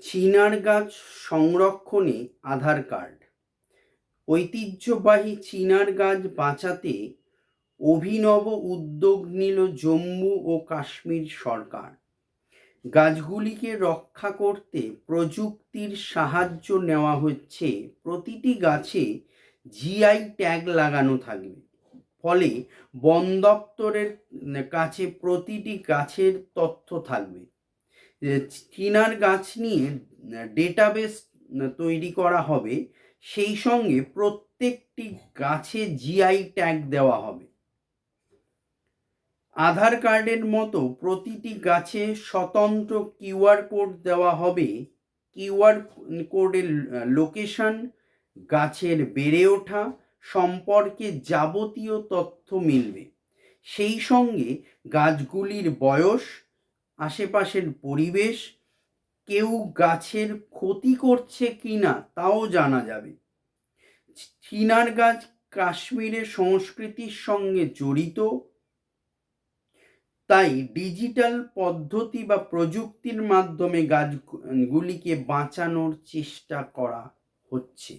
চিনার গাছ সংরক্ষণে আধার কার্ড। ঐতিহ্যবাহী চিনার গাছ বাঁচাতে অভিনব উদ্যোগ নিল জম্মু ও কাশ্মীর সরকার। গাছগুলিকে রক্ষা করতে প্রযুক্তির সাহায্য নেওয়া হচ্ছে, প্রতিটি গাছে জিআই ট্যাগ লাগানো থাকবে। ফলে বন দপ্তরের কাছে প্রতিটি গাছের তথ্য থাকবে। চিনার গাছ নিয়ে ডেটাবেস তৈরি করা হবে। সেই সঙ্গে প্রত্যেকটি গাছে জিআই ট্যাগ দেওয়া হবে। আধার কার্ডের মতো প্রতিটি গাছে স্বতন্ত্র কিউআর কোড দেওয়া হবে। কিউআর কোডের লোকেশন গাছের বেড়ে ওঠা, সম্পর্কে যাবতীয় তথ্য মিলবে। সেই সঙ্গে গাছগুলির বয়স আশেপাশের পরিবেশ, কেউ গাছের ক্ষতি করছে কি না তাও জানা যাবে। চিনার গাছ কাশ্মীরের সংস্কৃতির সঙ্গে জড়িত, তাই ডিজিটাল পদ্ধতি বা প্রযুক্তির মাধ্যমে গাছগুলিকে বাঁচানোর চেষ্টা করা হচ্ছে।